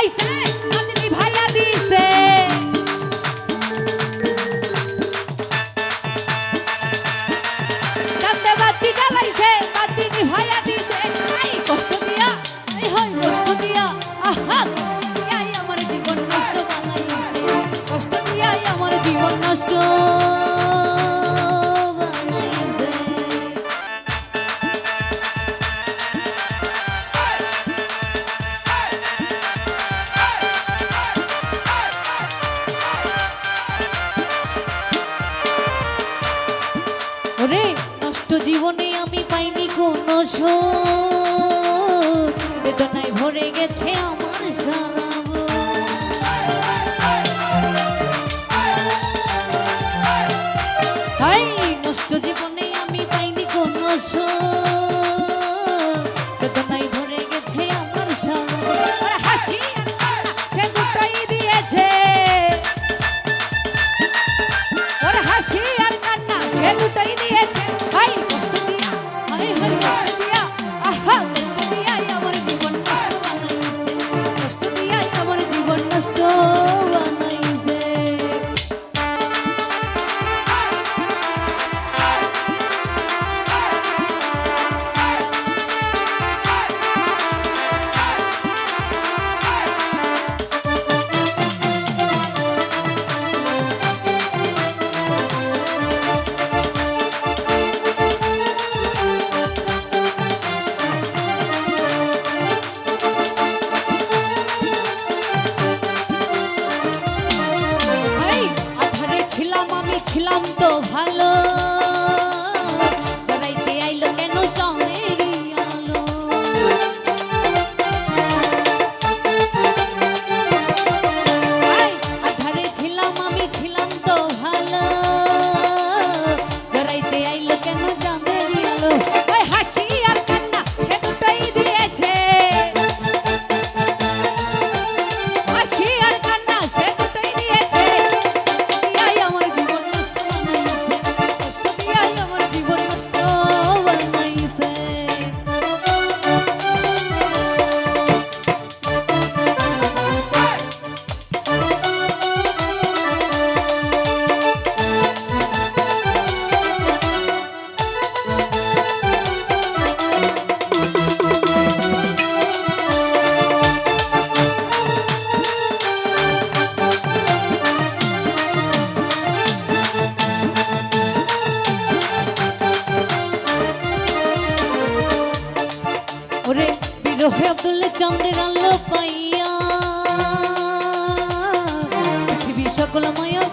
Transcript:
Vai, vem! জীবনে আমি পাইনি কোনো শোধ বেদনায় ভরে গেছে আমার সারা নষ্ট জীবনে আমি পাইনি কোনো শোধ চোখে আব্দুল চন্দ্রের আলো পাইয়া। পৃথিবী সকল মায়া